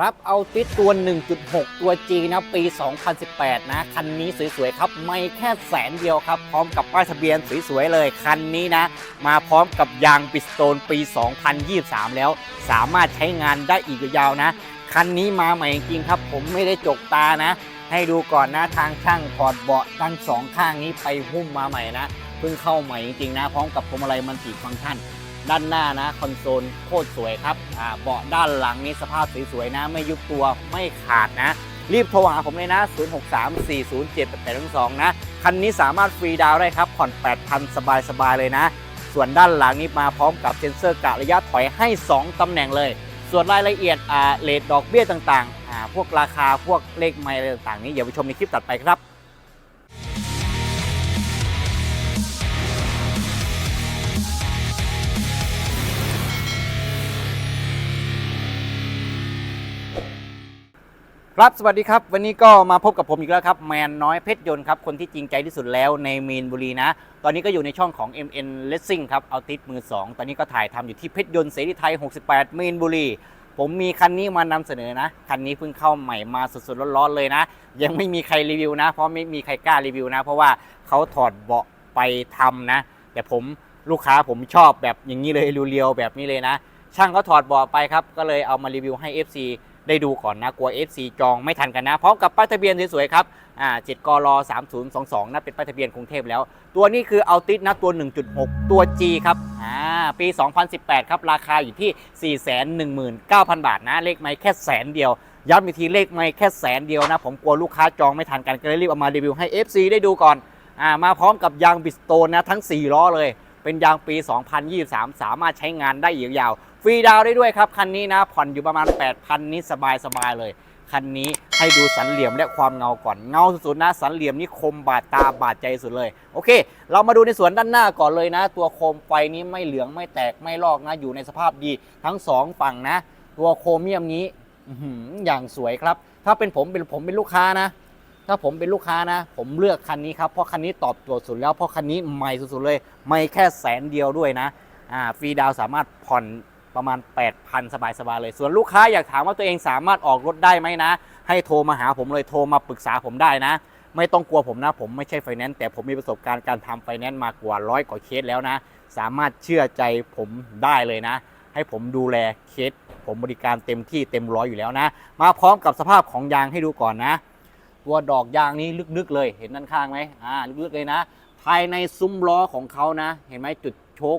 รับเอาติดตัว 1.6 ตัว G นะปี 2018 นะ คันนี้สวยๆ ครับ ไม่แค่แสนเดียวครับ พร้อมกับป้ายทะเบียนสวยๆ เลย คันนี้นะ มาพร้อมกับยางปิสโตนปี 2023 แล้ว สามารถใช้งานได้อีกยาวนะ คันนี้มาใหม่จริงๆครับ ผมไม่ได้จกตานะ ให้ดูก่อนนะทางช่างถอดเบาะทั้งสองข้างนี้ไปหุ้มมาใหม่นะ เพิ่งเข้าใหม่จริงๆนะ พร้อมกับพวงมาลัยมันติฟังก์ชัน ด้านหน้านะคอนโซลโคตรสวยครับเบาะด้านหลังนี่สภาพสวยๆนะ ไม่ยุบตัวไม่ขาดนะ รีบโทรหาผมเลยนะ 0634078822 นะ คันนี้สามารถฟรีดาวได้ครับ ผ่อน 8,000 สบายๆเลยนะ ส่วนด้านหลังนี้มาพร้อมกับเซ็นเซอร์กะระยะถอยให้ 2 ตำแหน่งเลย ส่วนรายละเอียดอ่าเลทดอกเบี้ยต่างๆ พวกราคาพวกเลขไมล์อะไรต่างๆ นี้อย่าไปชมในคลิปตัดไปครับ ครับ สวัสดีครับ วันนี้ก็มาพบกับผมอีกแล้วครับ แมนน้อยเพชรยนต์ครับ คนที่จริงใจที่สุดแล้วในมีนบุรีนะ ตอนนี้ก็อยู่ในช่องของ MN Racing ครับ เอาติดมือ 2 ตอนนี้ก็ถ่ายทำอยู่ที่เพชรยนต์เสรีไทย 68 มีนบุรี ผมมีคันนี้มานำเสนอนะ คันนี้เพิ่งเข้าใหม่มาสดๆร้อนๆเลยนะ ยังไม่มีใครรีวิวนะ เพราะไม่มีใครกล้ารีวิวนะ เพราะว่าเขาถอดเบาะไปทำนะ แต่ผมลูกค้าผมชอบแบบอย่างนี้เลยเรียวๆแบบนี้เลยนะ ช่างเขาถอดเบาะไปครับ ก็เลยเอามารีวิวให้ FC ได้ดูก่อนนะกลัว FC จองไม่ทันกันนะพร้อมกับป้ายทะเบียนสวยๆครับอ่า7กร3022นะเป็นป้ายทะเบียนกรุงเทพแล้ว ตัวนี้คือเอาติดนะตัว 1.6 ตัว G ครับอ่าปี 2018 ครับ ราคาอยู่ที่ 419,000 บาทนะเลขไม่แค่แสนเดียวย้ำอีกทีเลขไม่แค่แสนเดียวนะ ผมกลัวลูกค้าจองไม่ทันกันก็เลยรีบเอามารีวิวให้ FC ได้ดูก่อนอ่ามาพร้อมกับยางบิสโตนนะทั้ง 4 ล้อเลย เป็นยางปี 2023 สามารถใช้งานได้อีกยาวฟรีดาวได้ด้วยครับ คันนี้นะ ผ่อนอยู่ประมาณ 8,000 นี้สบายสบายๆเลย คันนี้ให้ดูสันเหลี่ยมและความเงาก่อนเงาสุดๆนะ สันเหลี่ยมนี่คมบาดตาบาดใจสุดเลย โอเค เรามาดูในส่วนด้านหน้าก่อนเลยนะ ตัวโคมไฟนี้ไม่เหลืองไม่แตกไม่ลอกนะ อยู่ในสภาพดีทั้งสองฝั่งนะ ตัวโครเมียมนี้อื้อหืออย่างสวยครับ ถ้าเป็นผมเป็นผมเป็นลูกค้านะ ถ้าผมเป็นลูกค้านะ ผมเลือกคันนี้ครับ เพราะคันนี้ตอบโจทย์สุดแล้วเพราะคันนี้ใหม่สุดๆเลย ไม่แค่แสนเดียวด้วยนะอ่าฟรีดาวสามารถผ่อนประมาณ 8,000 สบายๆเลย ส่วนลูกค้าอยากถามว่าตัวเองสามารถออกรถได้ไหมนะ ให้โทรมาหาผมเลยโทรมาปรึกษาผมได้นะ ไม่ต้องกลัวผมนะ ผมไม่ใช่ไฟแนนซ์แต่ผมมีประสบการณ์การทำไฟแนนซ์มากว่าร้อยกว่าเคสแล้วนะ สามารถเชื่อใจผมได้เลยนะ ให้ผมดูแลเคสผมบริการเต็มที่เต็มร้อยอยู่แล้วนะ มาพร้อมกับสภาพของยางให้ดูก่อนนะ ตัวดอกยางนี้ลึกๆเลย เห็นด้านข้างไหมอ่าลึกๆเลยนะ ภายในซุ้มล้อของเขานะ เห็นไหมจุดโชค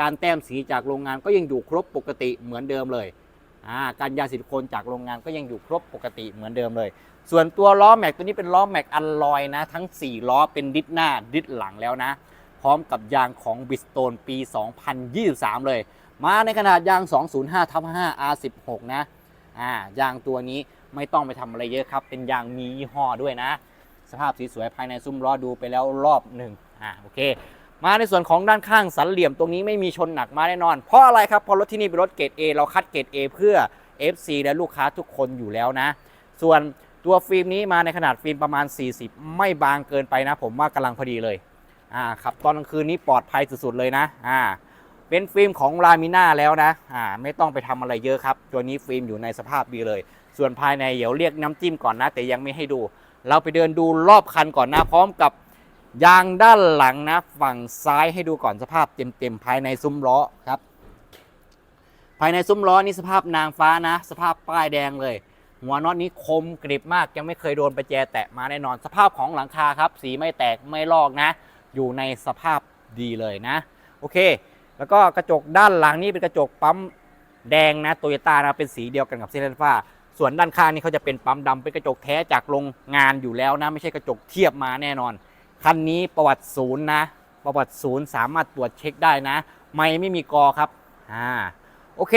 การแต้มสีจากโรงงานก็ยังอยู่ครบปกติเหมือนเดิมเลยอ่าการยาซิลิโคนจากโรงงานก็ยังอยู่ครบปกติเหมือนเดิมเลย ส่วนตัวล้อแม็กตัวนี้เป็นล้อแม็กอัลลอยนะ ทั้ง 4 ล้อเป็นดิสหน้าดิสหลังแล้วนะ พร้อมกับยางของบิสโตนปี 2023 เลย มาในขนาดยาง 205ทับ5 R16 นะอ่ายางตัวนี้ ไม่ต้องไปทำอะไรเยอะครับ เป็นยางมียี่ห้อด้วยนะ สภาพสีสวยภายในซุ้มล้อดูไปแล้วรอบหนึ่งอ่าโอเค มาในส่วนของด้านข้างสันเหลี่ยมตรงนี้ไม่มีชนหนักมาแน่นอน เพราะอะไรครับเพราะรถที่นี่เป็นรถเกรด A เราคัดเกรด A เพื่อ FC และลูกค้าทุกคนอยู่แล้วนะ ส่วนตัวฟิล์มนี้มาในขนาดฟิล์มประมาณ 40 ไม่บางเกินไปนะ ผมว่ากำลังพอดีเลยอ่าขับตอนกลางคืนนี้ปลอดภัยสุดๆเลยนะอ่าเป็นฟิล์มของลามิน่าแล้วนะอ่าไม่ต้องไปทำอะไรเยอะครับ ตัวนี้ฟิล์มอยู่ในสภาพดีเลย ส่วนภายในเดี๋ยวเรียกน้ำจิ้มก่อนนะ แต่ยังไม่ให้ดู เราไปเดินดูรอบคันก่อนนะ พร้อมกับยางด้านหลังนะ ฝั่งซ้ายให้ดูก่อนสภาพเต็มๆภายในซุ้มล้อครับ ภายในซุ้มล้อนี่สภาพนางฟ้านะ สภาพป้ายแดงเลย หัวน็อตนี้คมกริบมากยังไม่เคยโดนประแจแตะมาแน่นอน สภาพของหลังคาครับ สีไม่แตกไม่ลอกนะ อยู่ในสภาพดีเลยนะ โอเค แล้วก็กระจกด้านหลังนี่เป็นกระจกปั๊มแดงนะโตโยต้านะเป็นสีเดียวกันกับเซเลนฟ้า ส่วนด้านข้างนี่เขาจะเป็นปั๊มดำเป็นกระจกแท้จากโรงงานอยู่แล้วนะ ไม่ใช่กระจกเทียบมาแน่นอน คันนี้ประวัติศูนย์นะ ประวัติศูนย์สามารถตรวจเช็คได้นะ ไม่ไม่มีกอครับอ่าโอเค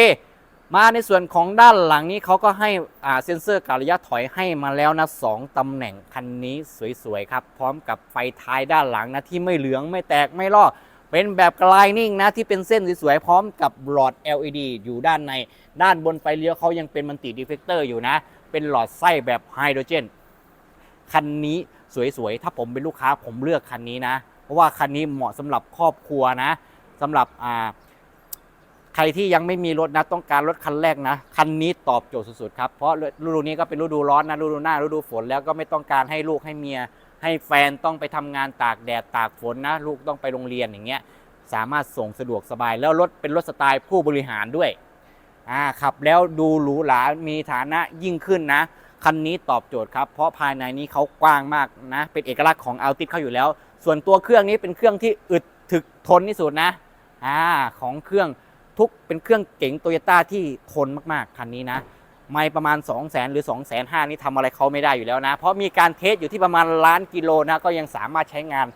มาในส่วนของด้านหลังนี้เขาก็ให้อ่าเซ็นเซอร์การระยะถอยให้มาแล้วนะสองตำแหน่งคันนี้สวยๆครับ พร้อมกับไฟท้ายด้านหลังนะที่ไม่เหลืองไม่แตกไม่ลอก เป็นแบบกลายนิ่งนะที่เป็นเส้นสวยๆพร้อมกับหลอด LED อยู่ด้านใน ด้านบนไฟเลี้ยวเขายังเป็นมันติดีเฟกเตอร์อยู่นะ เป็นหลอดไส้แบบไฮโดรเจน คันนี้สวยๆ ถ้าผมเป็นลูกค้าผมเลือกคันนี้นะ เพราะว่าคันนี้เหมาะสำหรับครอบครัวนะสำหรับอ่าใครที่ยังไม่มีรถนะต้องการรถคันแรกนะ คันนี้ตอบโจทย์สุดๆครับเพราะฤดูนี้ก็เป็นฤดูร้อนนะฤดูหน้าฤดูฝนแล้วก็ไม่ต้องการให้ลูกให้เมีย ให้แฟนต้องไปทำงานตากแดดตากฝนนะ ลูกต้องไปโรงเรียนอย่างเงี้ยสามารถส่งสะดวกสบาย แล้วรถเป็นรถสไตล์ผู้บริหารด้วยอ่าขับแล้วดูหรูหรามีฐานะยิ่งขึ้นนะคันนี้ตอบโจทย์ครับ เพราะภายในนี้เขากว้างมากนะ เป็นเอกลักษณ์ของอัลติสเขาอยู่แล้ว ส่วนตัวเครื่องนี้เป็นเครื่องที่อึดถึกทนที่สุดนะอ่าของเครื่องทุกเป็นเครื่องเก๋งโตโยต้าที่ทนมากๆคันนี้นะ ไม่ประมาณ 2 0 0 0 0 0หรือ2 5 0 0 0 0นี่ทำอะไรเขาไม่ได้อยู่แล้วนะ เพราะมีการเทสอยู่ที่ประมาณล้านกิโลนะก็ยังสามารถใช้งาน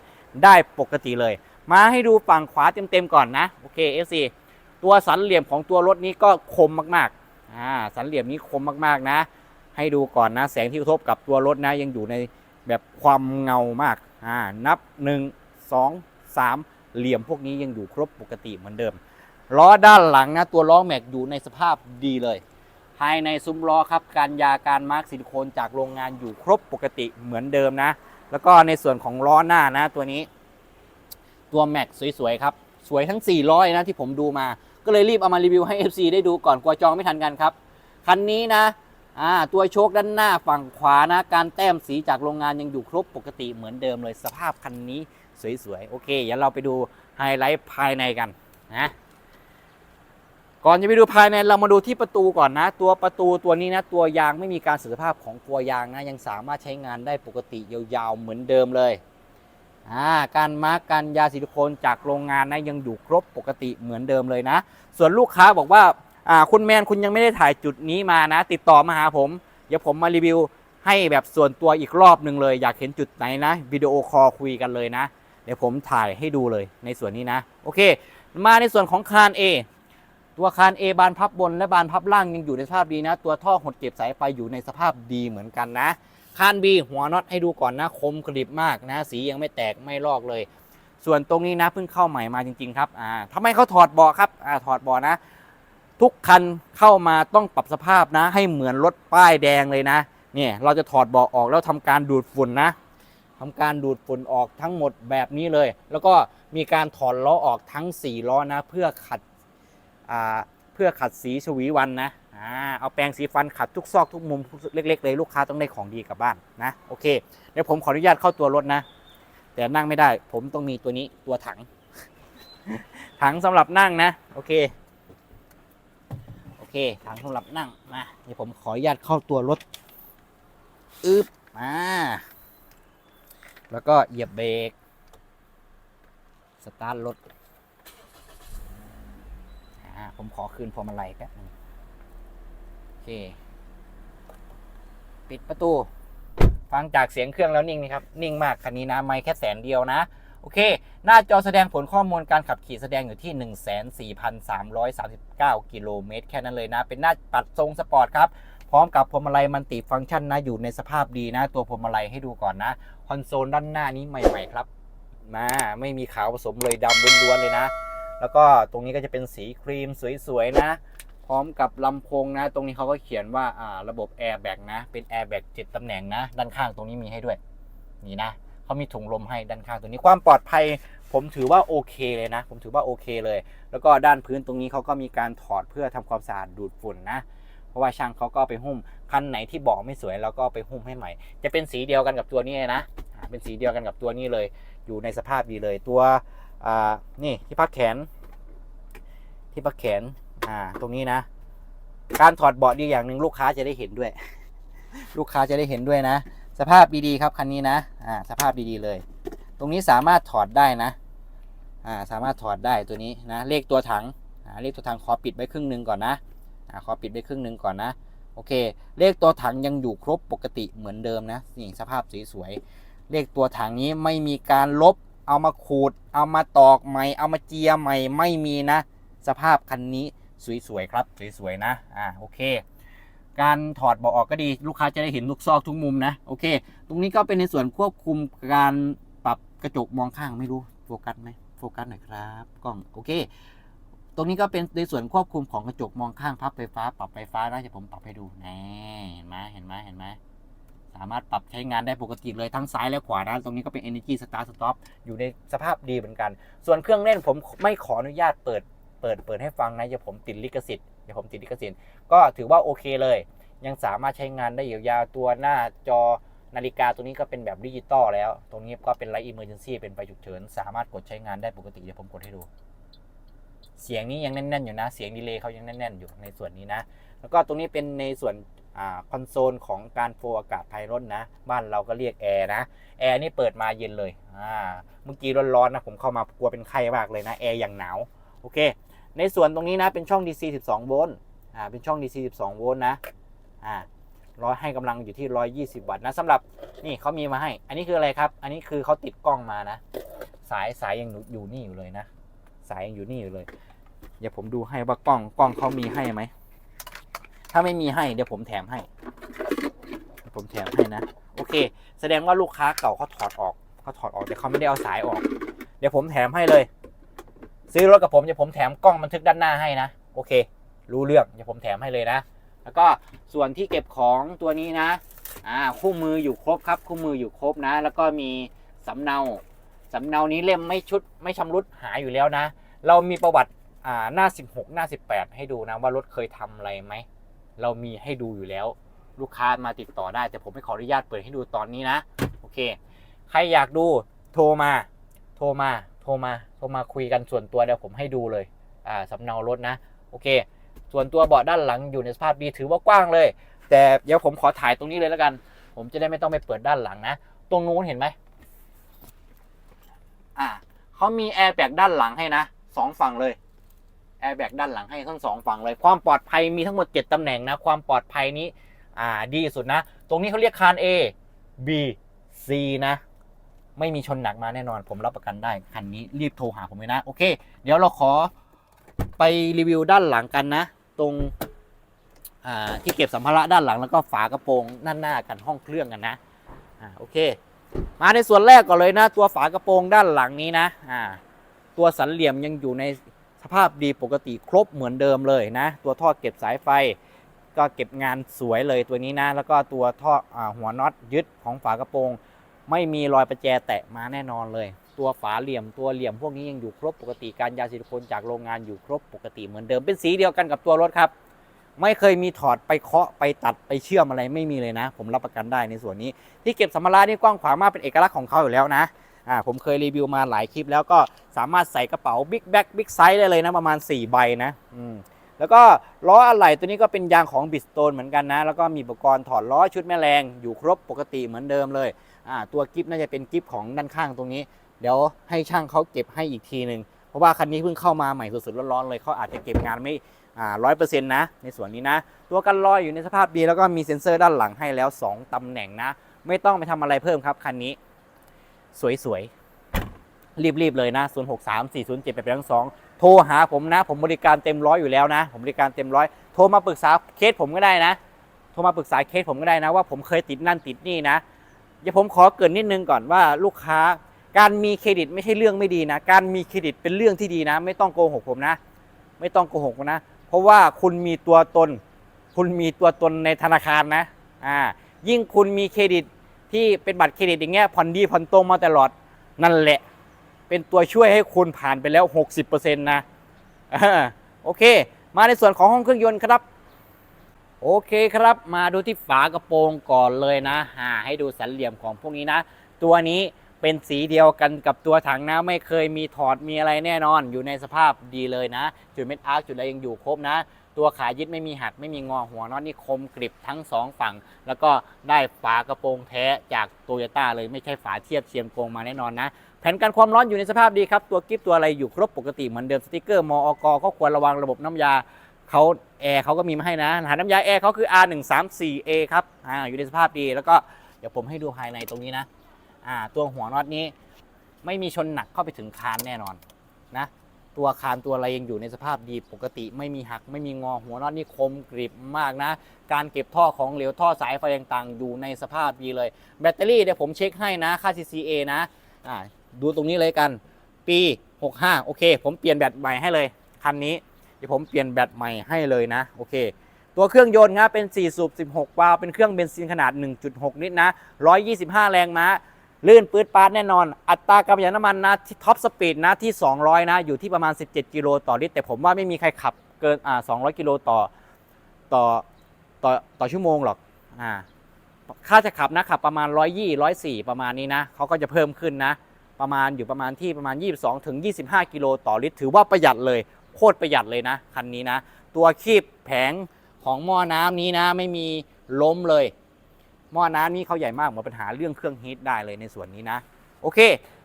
ได้ปกติเลย มาให้ดูฝั่งขวาเต็มๆก่อนนะโอเค FC ตัวสันเหลี่ยมของตัวรถนี้ก็คมมากๆอ่าสันเหลี่ยมนี้คมมากๆนะ ให้ดูก่อนนะ แสงที่กระทบกับตัวรถนะยังอยู่ในแบบความเงามากอ่านับ 1 2 3 เหลี่ยมพวกนี้ยังอยู่ครบปกติเหมือนเดิมล้อด้านหลังนะตัวล้อแม็กอยู่ในสภาพดีเลย ภายในซุ้มล้อครับการยาการมาร์กซิลิโคนจากโรงงานอยู่ครบปกติเหมือนเดิมนะ แล้วก็ในส่วนของล้อหน้านะตัวนี้ ตัวแม็กสวยๆครับ สวยทั้ง4ล้อยนะที่ผมดูมา ก็เลยรีบเอามารีวิวให้ FC ได้ดูก่อนกลัวจองไม่ทันกันครับ คันนี้นะอ่าตัวโชคด้านหน้าฝั่งขวานะ การแต้มสีจากโรงงานยังอยู่ครบปกติเหมือนเดิมเลยสภาพคันนี้สวยๆ โอเคเดี๋ยวเราไปดูไฮไลท์ภายในกันนะ ก่อนจะไปดูภายในเรามาดูที่ประตูก่อนนะ ตัวประตูตัวนี้นะตัวยางไม่มีการเสื่อมสภาพของตัวยางนะยังสามารถใช้งานได้ปกติยาวๆเหมือนเดิมเลยอ่าการมาร์กการยาซิลิโคนจากโรงงานนะยังอยู่ครบปกติเหมือนเดิมเลยนะ ส่วนลูกค้าบอกว่าอ่าคุณแมนคุณยังไม่ได้ถ่ายจุดนี้มานะ ติดต่อมาหาผม เดี๋ยวผมมารีวิวให้แบบส่วนตัวอีกรอบหนึ่งเลย อยากเห็นจุดไหนนะวิดีโอคอลคุยกันเลยนะ เดี๋ยวผมถ่ายให้ดูเลยในส่วนนี้นะ โอเค มาในส่วนของคาน A ตัวคาน A บานพับบนและบานพับล่างยังอยู่ในสภาพดีนะ ตัวท่อหดเก็บสายไฟอยู่ในสภาพดีเหมือนกันนะคาน B หัวน็อตให้ดูก่อนนะคมกริบมากนะ สียังไม่แตกไม่ลอกเลย ส่วนตรงนี้นะเพิ่งเข้าใหม่มาจริง ๆ ครับอ่าทำไมเขาถอดเบาะครับอ่าถอดเบาะนะ ทุกคันเข้ามาต้องปรับสภาพนะ ให้เหมือนรถป้ายแดงเลยนะเนี่ยเราจะถอดเบาะออกแล้วทำการดูดฝุ่นนะทำการดูดฝุ่นออกทั้งหมดแบบนี้เลย แล้วก็มีการถอดล้อออกทั้ง 4 ล้อนะ เพื่อขัด เพื่อขัดสีชวีวันนะเอาแปรงสีฟันขัดทุกซอกทุกมุมเล็กๆเลยลูกค้าต้องได้ของดีกลับบ้านนะโอเคเดี๋ยวผมขออนุญาตเข้าตัวรถนะ แต่นั่งไม่ได้ ผมต้องมีตัวนี้ตัวถัง ถังสำหรับนั่งนะโอเคโอเคถังสำหรับนั่งมาเดี๋ยวผมขออนุญาตเข้าตัวรถอึบมาแล้วก็เหยียบเบรกสตาร์ทรถ อ่าผมขอคืนพวงมาลัยแป๊บนึงโอเค ปิดประตู ฟังจากเสียงเครื่องแล้วนิ่งนะครับ นิ่งมากคันนี้นะไม่แค่แสนเดียวนะโอเค หน้าจอแสดงผลข้อมูลการขับขี่แสดงอยู่ที่ 14,339 กิโลเมตรแค่นั้นเลยนะ เป็นหน้าปัดทรงสปอร์ตครับ พร้อมกับพวงมาลัยมันติฟังก์ชันนะ อยู่ในสภาพดีนะ ตัวพวงมาลัยให้ดูก่อนนะ คอนโซลด้านหน้านี้ใหม่ ๆ ครับ มา ไม่มีขาวผสมเลยดำล้วนๆเลยนะ แล้วก็ตรงนี้ก็จะเป็นสีครีมสวยๆนะ พร้อมกับลำโพงนะ ตรงนี้เขาก็เขียนว่าอ่าระบบแอร์แบกนะ เป็นแอร์แบ็ก7ตำแหน่งนะ ด้านข้างตรงนี้มีให้ด้วย นี่นะเขามีถุงลมให้ด้านข้างตรงนี้ความปลอดภัย ผมถือว่าโอเคเลยนะ ผมถือว่าโอเคเลย แล้วก็ด้านพื้นตรงนี้เขาก็มีการถอดเพื่อทำความสะอาดดูดฝุ่นนะเพราะว่าช่างเขาก็ไปหุ้มคันไหนที่บอกไม่สวยแล้วก็ไปหุ้มให้ใหม่ จะเป็นสีเดียวกันกับตัวนี้นะ เป็นสีเดียวกันกับตัวนี้เลย อยู่ในสภาพดีเลยตัว อ่านี่ที่พักแขน ที่พักแขนอ่าตรงนี้นะ การถอดเบาะดีอย่างหนึ่งลูกค้าจะได้เห็นด้วย ลูกค้าจะได้เห็นด้วยนะ สภาพดีๆครับคันนี้นะอ่าสภาพดีๆเลย ตรงนี้สามารถถอดได้นะอ่าสามารถถอดได้ตัวนี้นะเลขตัวถังอ่าเลขตัวถังขอปิดไว้ครึ่งหนึ่งก่อนนะอ่าขอปิดไว้ครึ่งหนึ่งก่อนนะโอเค เลขตัวถังยังอยู่ครบปกติเหมือนเดิมนะนี่สภาพสวยๆเลขตัวถังนี้ไม่มีการลบ เอามาขูด เอามาตอกใหม่ เอามาเจียใหม่ ไม่มีนะ สภาพคันนี้สวยๆครับ สวยๆนะ อ่า โอเค การถอดเบาะออกก็ดี ลูกค้าจะได้เห็นทุกซอกทุกมุมนะ โอเค ตรงนี้ก็เป็นในส่วนควบคุมการปรับกระจกมองข้างไม่รู้ โฟกัสไหมโฟกัสหน่อยครับกล้อง โอเค ตรงนี้ก็เป็นในส่วนควบคุมของกระจกมองข้างพับไฟฟ้า ปรับไฟฟ้านะจะผมปรับให้ดูนี่เห็นไหมเห็นไหมเห็นไหม สามารถปรับใช้งานได้ปกติเลยทั้งซ้ายและขวานะ ตรงนี้ก็เป็น Energy Start Stop อยู่ในสภาพดีเหมือนกัน ส่วนเครื่องเล่นผมไม่ขออนุญาตเปิดเปิดเปิดให้ฟังนะอย่าผมติดลิขสิทธิ์อย่าผมติดลิขสิทธิ์ก็ถือว่าโอเคเลย ยังสามารถใช้งานได้ยาวๆตัวหน้าจอนาฬิกาตัวนี้ก็เป็นแบบดิจิตอลแล้ว ตรงนี้ก็เป็นไลท์อิมเมอร์เจนซี่เป็นไฟฉุกเฉิน สามารถกดใช้งานได้ปกติ เดี๋ยวผมกดให้ดู เสียงนี้ยังแน่นๆอยู่นะ เสียงดีเลย์เขายังแน่นๆอยู่ในส่วนนี้นะ แล้วก็ตรงนี้เป็นในส่วน คอนโซลของการโฟอากาศภายรถนะ บ้านเราก็เรียกแอร์นะ แอร์นี่เปิดมาเย็นเลยอ่าเมื่อกี้ร้อนๆนะ ผมเข้ามากลัวเป็นไข้มากเลยนะ แอร์อย่างหนาว โอเค ในส่วนตรงนี้นะเป็นช่อง DC 12 โวลต์อ่าเป็นช่อง DC 12 โวลต์นะอ่าร้อยให้กำลังอยู่ที่ 120 วัตต์นะสำหรับนี่เขามีมาให้ อันนี้คืออะไรครับ อันนี้คือเขาติดกล้องมานะ สายสายยังอยู่นี่อยู่เลยนะ สายยังอยู่นี่อยู่เลย เดี๋ยวผมดูให้ว่ากล้องกล้องเขามีให้ไหม ถ้าไม่มีให้เดี๋ยวผมแถมให้ ผมแถมให้นะ โอเค แสดงว่าลูกค้าเก่าเขาถอดออกเขาถอดออกแต่เขาไม่ได้เอาสายออก เดี๋ยวผมแถมให้เลย ซื้อรถกับผมเดี๋ยวผมแถมกล้องบันทึกด้านหน้าให้นะ โอเค รู้เรื่องเดี๋ยวผมแถมให้เลยนะ แล้วก็ส่วนที่เก็บของตัวนี้นะ อ่า คู่มืออยู่ครบครับ คู่มืออยู่ครบนะ แล้วก็มีสำเนาสำเนานี้เล่มไม่ชุดไม่ชำรุดหายอยู่แล้วนะ เรามีประวัติอ่าหน้า 16 หน้า 18 ให้ดูนะว่ารถเคยทำอะไรไหม เรามีให้ดูอยู่แล้ว ลูกค้ามาติดต่อได้ แต่ผมไม่ขออนุญาตเปิดให้ดูตอนนี้นะ โอเค ใครอยากดูโทรมา โทรมา โทรมา โทรมาคุยกันส่วนตัวเดี๋ยวผมให้ดูเลย อ่าสำเนารถนะ โอเค ส่วนตัวเบาะด้านหลังอยู่ในสภาพดีถือว่ากว้างเลย แต่เดี๋ยวผมขอถ่ายตรงนี้เลยแล้วกัน ผมจะได้ไม่ต้องไปเปิดด้านหลังนะ ตรงนู้นเห็นไหมอ่าเขามีแอร์แบกด้านหลังให้นะสองฝั่งเลย แอร์แบกด้านหลังให้ทั้งสองฝั่งเลย ความปลอดภัยมีทั้งหมด 7 ตำแหน่งนะ ความปลอดภัยนี้อ่าดีสุดนะ ตรงนี้เขาเรียกคาน A B C นะ ไม่มีชนหนักมาแน่นอน ผมรับประกันได้คันนี้รีบโทรหาผมเลยนะ โอเค เดี๋ยวเราขอไปรีวิวด้านหลังกันนะ ตรงที่เก็บสัมภาระด้านหลังแล้วก็ฝากระโปรงด้านหน้ากันห้องเครื่องกันนะอ่าโอเค มาในส่วนแรกก่อนเลยนะ ตัวฝากระโปรงด้านหลังนี้นะอ่าตัวสันเหลี่ยมยังอยู่ใน สภาพดีปกติครบเหมือนเดิมเลยนะ ตัวท่อเก็บสายไฟ ก็เก็บงานสวยเลยตัวนี้นะ แล้วก็ตัวท่ออหัวน็อตยึดของฝากระโปรง ไม่มีรอยประแจแตะมาแน่นอนเลย ตัวฝาเหลี่ยมตัวเหลี่ยมพวกนี้ยังอยู่ครบปกติการยาซิลิโคนจากโรงงานอยู่ครบปกติเหมือนเดิมเป็นสีเดียวกันกับตัวรถครับ ไม่เคยมีถอดไปเคาะไปตัดไปเชื่อมอะไรไม่มีเลยนะ ผมรับประกันได้ในส่วนนี้ ที่เก็บสัมภาระนี่กว้างขวางมากเป็นเอกลักษณ์ของเขาอยู่แล้วนะ อ่าผมเคยรีวิวมาหลายคลิป แล้วก็สามารถใส่กระเป๋าบิ๊กแบ็คบิ๊กไซส์ได้เลยนะประมาณ 4 ใบนะอืมแล้วก็ล้ออะไหล่ตัวนี้ก็เป็นยางของบิสโตนเหมือนกันนะ แล้วก็มีอุปกรณ์ถอดล้อชุดแม่แรงอยู่ครบปกติเหมือนเดิมเลยอ่าตัวกิฟน่าจะเป็นกิฟของด้านข้างตรงนี้ เดี๋ยวให้ช่างเขาเก็บให้อีกทีหนึ่งเพราะว่าคันนี้เพิ่งเข้ามาใหม่สดๆร้อนๆเลยเขาอาจจะเก็บงานไม่อ่าร้อยเปอร์เซ็นต์นะ ในส่วนนี้นะ ตัวกันลอยอยู่ในสภาพดี แล้วก็มีเซ็นเซอร์ด้านหลังให้แล้ว 2ตำแหน่งนะ ไม่ต้องไปทำอะไรเพิ่มครับคันนี้ สวยๆ รีบๆ เลยนะ 0 6 3 4 0 7 8 8 2โทรหาผมนะ ผมบริการเต็มร้อยอยู่แล้วนะ ผมบริการเต็มร้อย โทรมาปรึกษาเคสผมก็ได้นะ โทรมาปรึกษาเคสผมก็ได้นะ ว่าผมเคยติดนั่นติดนี่นะเดี๋ยวผมขอเกินนิดนึงก่อนว่าลูกค้า การมีเครดิตไม่ใช่เรื่องไม่ดีนะ การมีเครดิตเป็นเรื่องที่ดีนะ ไม่ต้องโกหกผมนะ ไม่ต้องโกหกนะ เพราะว่าคุณมีตัวตน คุณมีตัวตนในธนาคารนะ อ่า ยิ่งคุณมีเครดิต ที่เป็นบัตรเครดิตอย่างเงี้ยผ่อนดีผ่อนตรงมาตลอดนั่นแหละ เป็นตัวช่วยให้คุณผ่านไปแล้ว 60%นะโอเค มาในส่วนของห้องเครื่องยนต์ครับ โอเคครับ มาดูที่ฝากระโปรงก่อนเลยนะหาให้ดูสันเหลี่ยมของพวกนี้นะ ตัวนี้เป็นสีเดียวกันกับตัวถังนะ ไม่เคยมีถอดมีอะไรแน่นอน อยู่ในสภาพดีเลยนะ จุดเม็ดอาร์คจุดอะไรยังอยู่ครบนะ ตัวขายึดไม่มีหักไม่มีงอหัวน็อตนี่คมกริบทั้งสองฝั่ง แล้วก็ได้ฝากระโปรงแท้จากโตโยต้าเลยไม่ใช่ฝาเทียบเชียงโกงมาแน่นอนนะแผ่นกันความร้อนอยู่ในสภาพดีครับ ตัวกิฟตัวอะไรอยู่ครบปกติเหมือนเดิมสติกเกอร์มออกก็ควรระวังระบบน้ำยาเขาแอร์เขาก็มีมาให้นะหัสน้ำยาแอร์เขาคือ R134A ครับอ่าอยู่ในสภาพดีแล้วก็เดี๋ยวผมให้ดูภายในตรงนี้นะอ่าตัวหัวน็อตนี้ ไม่มีชนหนักเข้าไปถึงคานแน่นอนนะ ตัวคานตัวอะไรยังอยู่ในสภาพดีปกติไม่มีหักไม่มีงอหัวน็อตนี่คมกริบมากนะ การเก็บท่อของเหลวท่อสายไฟต่างๆ อยู่ในสภาพดีเลย แบตเตอรี่เดี๋ยวผมเช็คให้นะค่า CCA นะอ่าดูตรงนี้เลยกันปี 65 โอเค ผมเปลี่ยนแบตใหม่ให้เลยคันนี้เดี๋ยวผมเปลี่ยนแบตใหม่ให้เลยนะโอเค ตัวเครื่องยนต์นะเป็น 4 สูบ 16 วาล์วเป็นเครื่องเบนซินขนาด 1.6 ลิตรนะ 125 แรงม้า ลื่นปื๊ดปาดแน่นอน อัตราการประหยัดน้ำมันนะที่ท็อปสปีดนะที่ 200 นะ อยู่ที่ประมาณ 17 กิโลต่อลิตร แต่ผมว่าไม่มีใครขับเกินอ่า200 กิโลต่อต่อต่อต่อชั่วโมงหรอกอ่าค่าจะขับนะขับประมาณ 120 104 ประมาณนี้นะเขาก็จะเพิ่มขึ้นนะ ประมาณอยู่ประมาณที่ประมาณ 22 ถึง 25 กิโลต่อลิตร ถือว่าประหยัดเลยโคตรประหยัดเลยนะคันนี้นะ ตัวคีบแผงของหม้อน้ำนี้นะไม่มีล้มเลย หม้อน้ำนี้เขาใหญ่มากหมดปัญหาเรื่องเครื่องฮีทได้เลยในส่วนนี้นะ โอเค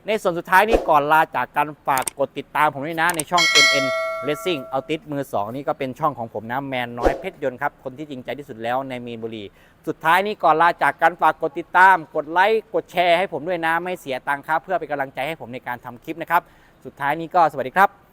ในส่วนสุดท้ายนี้ก่อนลาจากการฝากกดติดตามผมด้วยนะในช่อง MN Racing เอาติดมือ 2 นี่ก็เป็นช่องของผมนะแมนน้อยเพชรยนต์ครับ คนที่จริงใจที่สุดแล้วในมีนบุรี สุดท้ายนี้ก่อนลาจากการฝากกดติดตาม กดไลค์กดแชร์ให้ผมด้วยนะไม่เสียตังค์ครับเพื่อเป็นกำลังใจให้ผมในการทำคลิปนะครับสุดท้ายนี้ก็สวัสดีครับ